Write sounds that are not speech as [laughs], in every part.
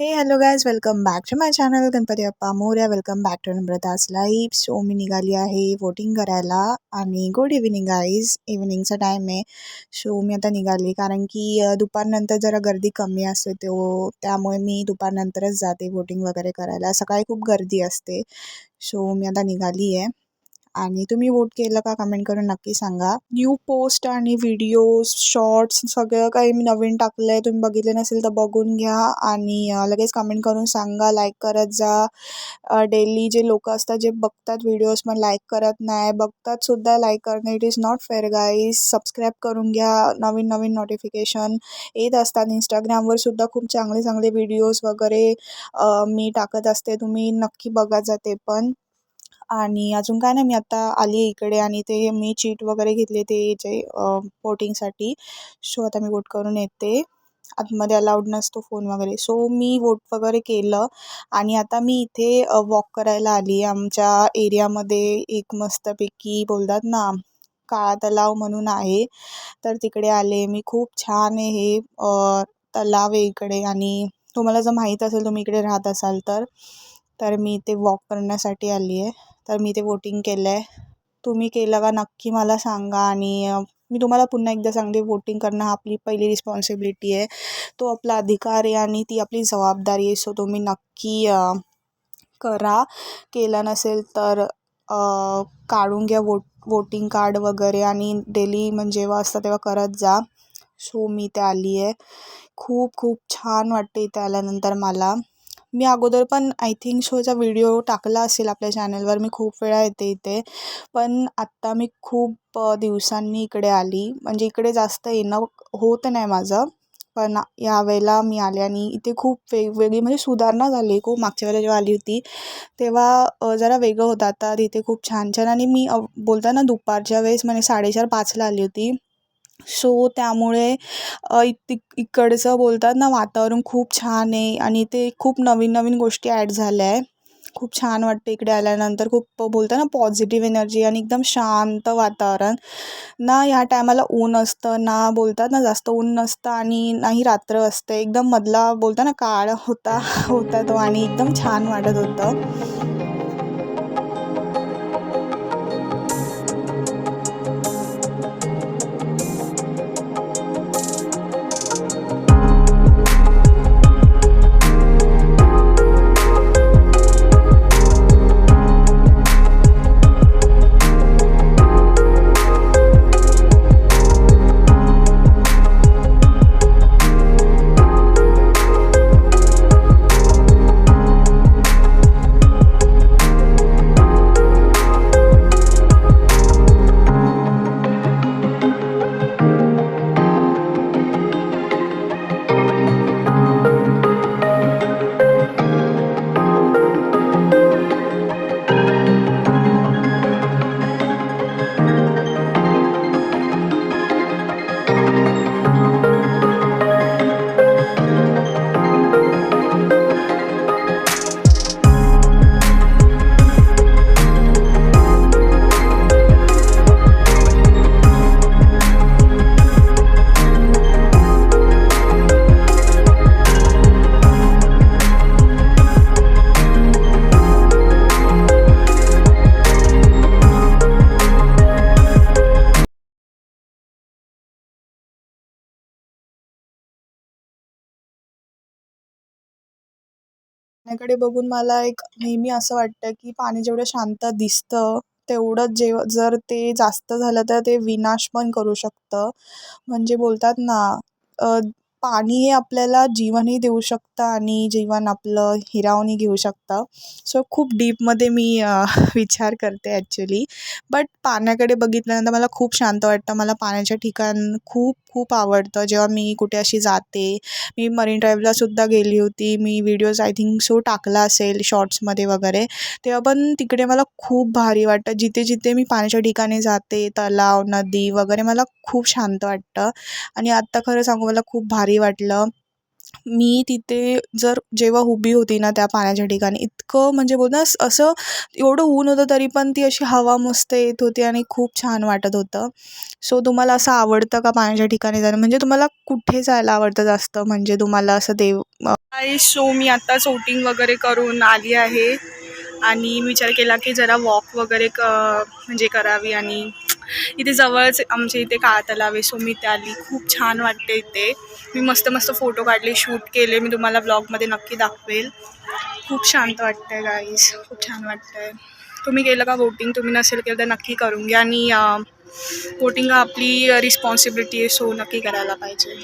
Hey hello guys welcome back to my channel Ganpati Appa Morya welcome back to Namrata's life so मी निघाली आहे voting करायला आणि good evening guys इव्हिनिंगचा time आहे so मी आता निघाली कारण की दुपारनंतर जरा गर्दी कमी असते तो त्यामुळे मी दुपारनंतरच जाते वोटिंग वगैरे करायला सकाळी खूप गर्दी असते सो मी आता निघाली आहे आणि तुम्ही वोट केलं का कमेंट करून नक्की सांगा. न्यू पोस्ट आणि व्हिडिओज शॉर्ट्स सगळं काही मी नवीन टाकलं आहे तुम्ही बघितले नसेल तर बघून घ्या. आणि लगेच कमेंट करून सांगा. लाईक करत जा. डेली जे लोक असतात जे बघतात व्हिडिओज पण लाईक करत नाही. बघतात सुद्धा लाईक करणं. It is not fair guys subscribe करून घ्या. नवीन नवीन नोटिफिकेशन येत असतात. इंस्टाग्रामवर सुद्धा खूप चांगले चांगले व्हिडिओज वगैरे मी टाकत असते. तुम्ही नक्की बघा जा ते पण. आणि अजून काय नाही मी आता आली आहे इकडे आणि ते मी चीट वगैरे घेतले ते जे वोटिंगसाठी सो आता मी वोट करून येते. आतमध्ये अलाउड नसतो फोन वगैरे. सो मी वोट वगैरे केलं आणि आता मी इथे वॉक करायला आली आहे. आमच्या एरियामध्ये एक मस्तपैकी बोलतात ना काळा तलाव म्हणून आहे. तर तिकडे आले. मी खूप छान आहे हे तलाव आहे इकडे आणि तुम्हाला जर माहीत असेल तुम्ही इकडे राहत असाल तर. तर मी इथे वॉक करण्यासाठी आली आहे. तर मी ते वोटिंग केलं आहे तुम्ही केलं का नक्की मला सांगा आणि मी तुम्हाला पुन्हा एकदा सांगते वोटिंग करणं हा आपली पहिली रिस्पॉन्सिबिलिटी आहे. तो आपला अधिकार आहे आणि ती आपली जबाबदारी आहे. सो तुम्ही नक्की करा. केलं नसेल तर काढून घ्या वोट वोटिंग कार्ड वगैरे आणि डेली म्हणजे जेव्हा असतं तेव्हा करत जा. सो मी इथे आली आहे. खूप खूप छान वाटते इथे आल्यानंतर मला. मी अगोदर पण आय थिंक शोचा व्हिडिओ टाकला असेल आपल्या चॅनलवर मी खूप वेळा येते इथे. पण आत्ता मी खूप दिवसांनी इकडे आली. म्हणजे इकडे जास्त येणं होत नाही माझं. पण यावेळेला मी आले आणि इथे खूप वेगवेगळी म्हणजे सुधारणा झाली. खूप मागच्या वेळेला जेव्हा आली होती तेव्हा जरा वेगळं होतं. आता तिथे खूप छान छान. आणि मी बोलताना बोलता ना दुपारच्या वेळेस म्हणजे साडेचार पाचला आली होती. सो त्यामुळे इ इत इकडचं बोलतात ना वातावरण खूप छान आहे आणि ते खूप नवीन नवीन गोष्टी ॲड झाल्या आहे. खूप छान वाटते इकडे आल्यानंतर. खूप बोलतात ना पॉझिटिव्ह एनर्जी आणि एकदम शांत वातावरण. ना ह्या टायमाला ऊन असतं ना बोलतात ना जास्त ऊन नसतं आणि नाही रात्र असते. एकदम मधला बोलता ना काळ होता होता तो आणि एकदम छान वाटत होतं. पाण्याकडे बघून मला एक नेहमी असं वाटतं की पाणी जेवढं शांत दिसतं तेवढंच जेव जर ते जास्त झालं तर ते विनाश पण करू शकतं. म्हणजे बोलतात ना पाणी हे आपल्याला जीवनही देऊ शकतं आणि जीवन आपलं हिरावूनही घेऊ शकतं. सो खूप डीपमध्ये मी [laughs] विचार करते ॲक्च्युली बट पाण्याकडे बघितल्यानंतर मला खूप शांत वाटतं. मला पाण्याच्या ठिकाण खूप खूप आवडतं. जेव्हा मी कुठे अशी जाते मी मरीन ड्राईव्हला सुद्धा गेली होती. मी व्हिडिओज आय थिंक सो टाकला असेल शॉर्ट्समध्ये वगैरे. तेव्हा पण तिकडे मला खूप भारी वाटतं. जिथे जिथे मी पाण्याच्या ठिकाणी जाते तलाव नदी वगैरे मला खूप शांत वाटतं. आणि आत्ता खरं सांगू मला खूप भारी वाटलं. मी तिथे जर जेव्हा उभी होती ना त्या पाण्याच्या ठिकाणी इतकं म्हणजे बोल ना असं एवढं ऊन होतं तरी पण ती अशी हवा मस्त येत होती आणि खूप छान वाटत होतं. सो तुम्हाला असं आवडतं का पाण्याच्या ठिकाणी जाणं? म्हणजे तुम्हाला कुठे जायला आवडतं जास्त? म्हणजे तुम्हाला असं देव आहे सो मी आता सोटिंग वगैरे करून आली आहे. आणि विचार केला की जरा वॉक वगैरे क म्हणजे करावी आणि इथे जवळच आमच्या इथे काळा तलाव आहे. सो मी ते आली. खूप छान वाटते इथे. मी मस्त मस्त फोटो काढले शूट केले. मी तुम्हाला ब्लॉगमध्ये नक्की दाखवेल. खूप शांत वाटतं आहे गाईज खूप छान वाटतं आहे तुम्ही केलं का वोटिंग तुम्ही नसेल केलं तर नक्की करून घ्या. आणि वोटिंग आपली रिस्पॉन्सिबिलिटी आहे सो नक्की करायला पाहिजे.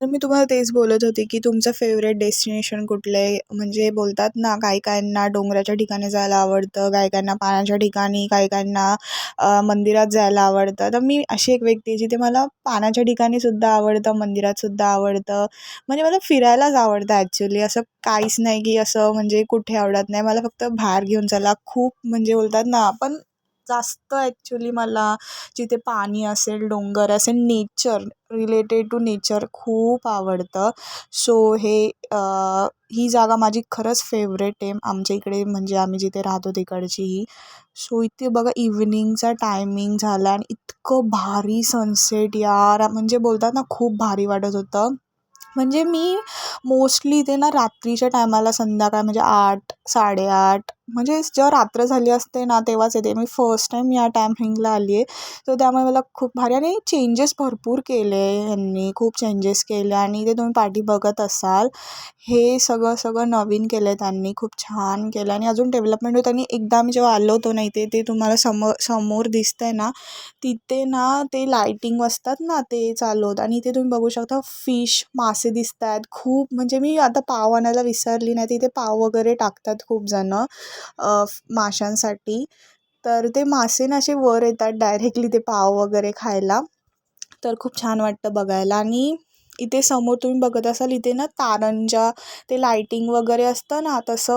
तर मी तुम्हाला तेच बोलत होते की तुमचं फेवरेट डेस्टिनेशन कुठलं आहे? म्हणजे बोलतात ना काही काहींना डोंगराच्या ठिकाणी जायला आवडतं काही काहींना पाण्याच्या ठिकाणी काही काहींना मंदिरात जायला आवडतं. तर मी अशी एक व्यक्ती आहे जिथे मला पाण्याच्या ठिकाणी सुद्धा आवडतं मंदिरात सुद्धा आवडतं. म्हणजे मला फिरायलाच आवडतं ॲक्च्युली असं काहीच नाही की असं म्हणजे कुठे आवडत नाही. मला फक्त बाहेर घेऊन चला. खूप म्हणजे बोलतात ना आपण जास्त ॲक्च्युली मला जिथे पाणी असेल डोंगर असेल नेचर रिलेटेड टू नेचर खूप आवडतं. सो हे ही जागा माझी खरंच फेवरेट आहे. आमच्या इकडे म्हणजे आम्ही जिथे राहतो तिकडची ही. सो इथे बघा इव्हिनिंगचा टायमिंग झाला आणि इतकं भारी सनसेट यार. म्हणजे बोलतात ना खूप भारी वाटत होतं. म्हणजे मी मोस्टली इथे ना रात्रीच्या टायमाला संध्याकाळ म्हणजे आठ साडेआठ म्हणजे जेव्हा रात्र झाली असते ना तेव्हाच येते. मी फर्स्ट टाईम या टायमिंगला आली आहे तर त्यामुळे मला खूप भारी आणि चेंजेस भरपूर केले यांनी. खूप चेंजेस केले आणि ते तुम्ही पाठी बघत असाल हे सगळं सगळं नवीन केलं आहे त्यांनी. खूप छान केलं आणि अजून डेव्हलपमेंट होतं. आणि एकदा आम्ही जेव्हा आलो होतो ना इथे ते तुम्हाला समोर समोर दिसतंय ना तिथे ना ते लायटिंग असतात ना ते चालू होतं. आणि इथे तुम्ही बघू शकता फिश मासे दिसत आहेत खूप म्हणजे मी आता पाव आणायला विसरली नाही. तिथे पाव वगैरे टाकतात खूप जणं. माशांसाठी. तर ते मासे ना असे वर येतात डायरेक्टली ते पाव वगैरे खायला. तर खूप छान वाटतं बघायला. आणि इथे समोर तुम्ही बघत असाल इथे ना तारंजा ते लायटिंग वगैरे असतं ना तसं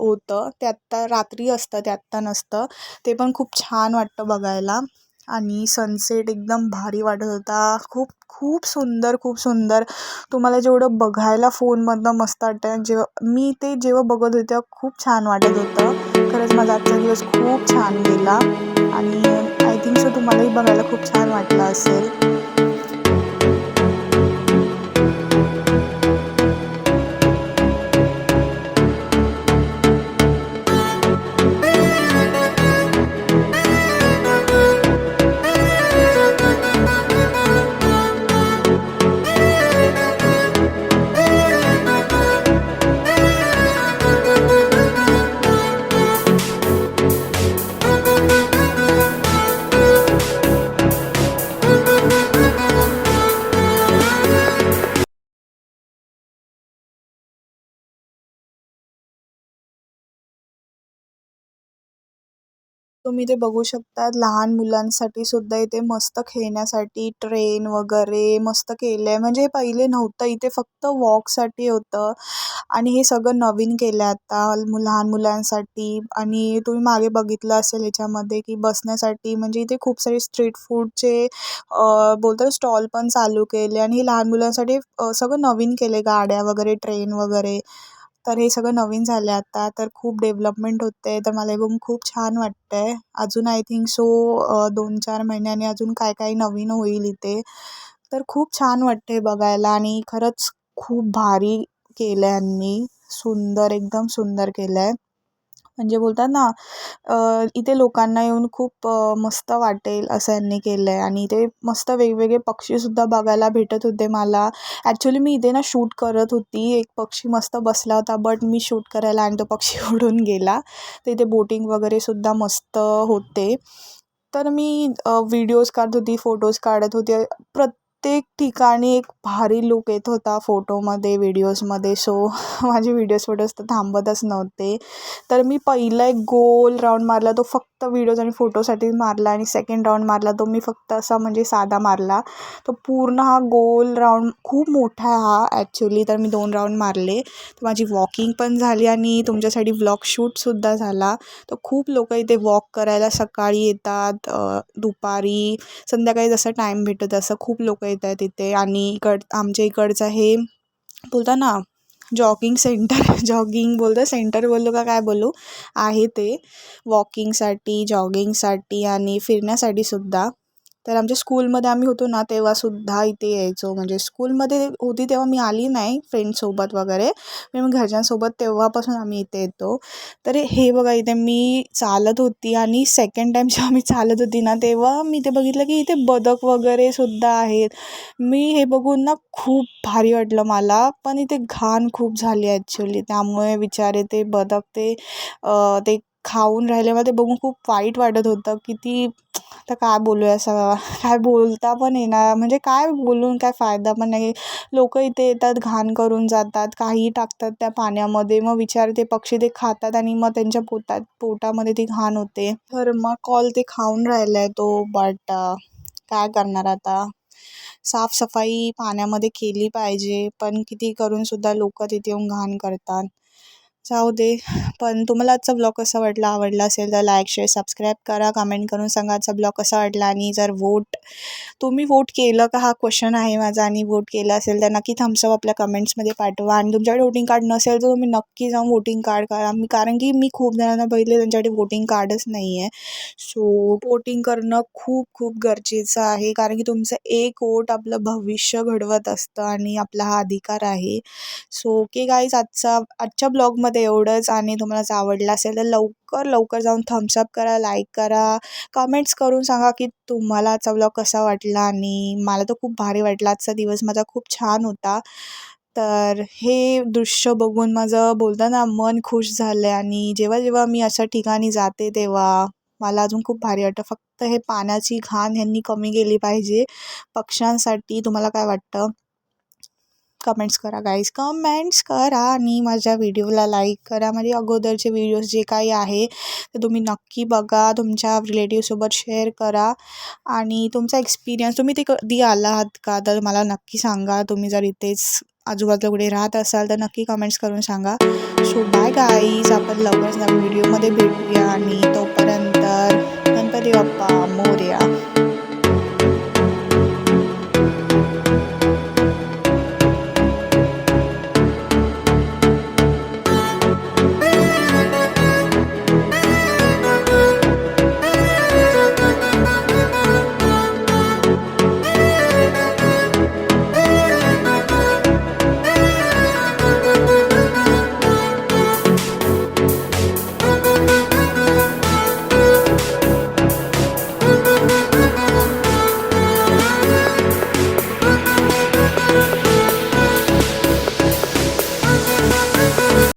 होतं. ते आत्ता रात्री असतं ते आत्ता नसतं. ते पण खूप छान वाटतं बघायला. आणि सनसेट एकदम भारी वाटत होता. खूप खूप सुंदर खूप सुंदर. तुम्हाला जेवढं बघायला फोनमधनं मस्त वाटतं जेव्हा मी ते जेव्हा बघत होते तेव्हा खूप छान वाटत होतं. खरंच माझा आजचा दिवस खूप छान गेला. आणि आय थिंक सो तुम्हालाही बघायला खूप छान वाटलं असेल. तुम्ही ते बघू शकता लहान मुलांसाठी सुद्धा इथे मस्त खेळण्यासाठी ट्रेन वगैरे मस्त केलं आहे म्हणजे हे पहिले नव्हतं. इथे फक्त वॉकसाठी होतं. आणि हे सगळं नवीन केलं आहे आता लहान मुलांसाठी. आणि तुम्ही मागे बघितलं असेल ह्याच्यामध्ये की बसण्यासाठी म्हणजे इथे खूप सारे स्ट्रीट फूडचे बोलतात स्टॉल पण चालू केले. आणि हे लहान मुलांसाठी सगळं नवीन केले गाड्या वगैरे ट्रेन वगैरे. तर हे सगळं नवीन झालं आहे आता. तर खूप डेव्हलपमेंट होते तर मला हे बघून खूप छान वाटतं आहे अजून आय थिंक सो दोन चार महिन्याने अजून काय काय नवीन होईल इथे. तर खूप छान वाटते आहे बघायला. आणि खरंच खूप भारी केलं आहे यांनी. सुंदर एकदम सुंदर केलं आहे म्हणजे बोलतात ना इथे लोकांना येऊन खूप मस्त वाटेल असं यांनी केलं आहे आणि इथे मस्त वेगवेगळे पक्षीसुद्धा बघायला भेटत होते मला. ॲक्च्युली मी इथे ना शूट करत होती. एक पक्षी मस्त बसला होता बट मी शूट करायला आणि तो पक्षी [laughs] उडून गेला. तर इथे बोटिंग वगैरे सुद्धा मस्त होते. तर मी व्हिडिओज काढत होती फोटोज काढत होते. प्रत्येक ठिकाणी एक भारी लुक येत होता फोटोमध्ये व्हिडिओजमध्ये सो माझे व्हिडिओज फोटोज तर थांबतच नव्हते. तर मी पहिला एक गोल राऊंड मारला तो फक्त फक्त व्हिडिओज आणि फोटोसाठी मारला आणि सेकंड राऊंड मारला. तो मी फक्त असा म्हणजे साधा मारला. तो पूर्ण हा गोल राऊंड खूप मोठा आहे हा ॲक्च्युली तर मी दोन राऊंड मारले. तर माझी वॉकिंग पण झाली आणि तुमच्यासाठी व्लॉग शूटसुद्धा झाला. तर खूप लोक इथे वॉक करायला सकाळी येतात दुपारी. संध्याकाळी जसं टाईम भेटत असं खूप लोक येत आहेत इथे. आणि इकड आमच्या इकडचं हे बोलता ना जॉगिंग सेंटर [laughs] जॉगिंग बोलतो सेंटर बोललो का काय बोलू? आहे ते. वॉकिंगसाठी जॉगिंगसाठी आणि फिरण्यासाठी सुद्धा. तर आमच्या स्कूलमध्ये आम्ही होतो ना तेव्हासुद्धा इथे यायचो. म्हणजे स्कूलमध्ये होती तेव्हा मी आली नाही फ्रेंडसोबत वगैरे. मी मग घरच्यांसोबत तेव्हापासून आम्ही इथे येतो. तर हे बघा इथे मी चालत होती आणि सेकंड टाईम [laughs] जेव्हा मी चालत होती ना तेव्हा मी ते बघितलं की इथे बदक वगैरे सुद्धा आहेत. मी हे बघून ना खूप भारी वाटलं मला. पण इथे घाण खूप झाली ॲक्च्युली त्यामुळे विचारे ते बदक ते ते खाऊन राहिले मला ते बघून खूप वाईट वाटत होतं किती तर काय बोलूया असं काय बोलता पण येणार. म्हणजे काय बोलून काय फायदा पण नाही. लोक इथे येतात घाण करून जातात काही टाकतात त्या पाण्यामध्ये. मग विचार ते पक्षी ते खातात आणि मग त्यांच्या पोटात पोटामध्ये ती घाण होते. तर मग कॉल ते खाऊन राहिला आहे तो बट काय करणार आता? साफसफाई पाण्यामध्ये केली पाहिजे. पण किती करून सुद्धा लोक तिथे येऊन घाण करतात. जाऊ दे. पण तुम्हाला आजचा ब्लॉग कसा वाटला? आवडला असेल तर लाईक शेअर सबस्क्राईब करा. कमेंट करून सांगा आजचा ब्लॉग कसा वाटला आणि जर वोट तुम्ही वोट केलं का? हा क्वेश्चन आहे माझा आणि वोट केलं असेल तर नक्की थम्सअप आपल्या कमेंट्समध्ये पाठवा. आणि तुमच्याकडे वोटिंग कार्ड नसेल तर तुम्ही नक्की जाऊन वोटिंग कार्ड करा. मी कारण की मी खूप जणांना बघितले त्यांच्याकडे वोटिंग कार्डच नाही आहे सो वोटिंग करणं खूप खूप गरजेचं आहे. कारण की तुमचं एक वोट आपलं भविष्य घडवत असतं आणि आपला हा अधिकार आहे. सो ओके गाईज आजचा आजच्या ब्लॉगमध्ये एवढंच आणि तुम्हाला जर आवडला असेल तर लवकर लवकर जाऊन थम्सअप करा लाईक करा. कमेंट्स करून सांगा की तुम्हाला आजचा ब्लॉग कसा वाटला आणि मला तर खूप भारी वाटला. आजचा दिवस माझा खूप छान होता. तर हे दृश्य बघून माझं बोलताना मन खुश झालं आहे आणि जेव्हा जेव्हा मी अशा ठिकाणी जाते तेव्हा मला अजून खूप भारी वाटतं. फक्त हे पाण्याची घाण ह्यांनी कमी केली पाहिजे. पक्ष्यांसाठी तुम्हाला काय वाटतं? कमेंट्स करा गाईज कमेंट्स करा आणि माझ्या व्हिडिओला लाईक करा. माझे अगोदरचे व्हिडिओज जे काही आहे ते तुम्ही नक्की बघा. तुमच्या रिलेटिव्हसोबत शेअर करा. आणि तुमचा एक्सपिरियन्स तुम्ही ते कधी आला आहात का? तर मला नक्की सांगा. तुम्ही जर इथेच आजूबाजूला कुठे राहत असाल तर नक्की कमेंट्स करून सांगा. सो बाय गाईज आपण लवकरच नवीन व्हिडिओमध्ये भेटूया. आणि तोपर्यंत गणपती बाप्पा मोर्या.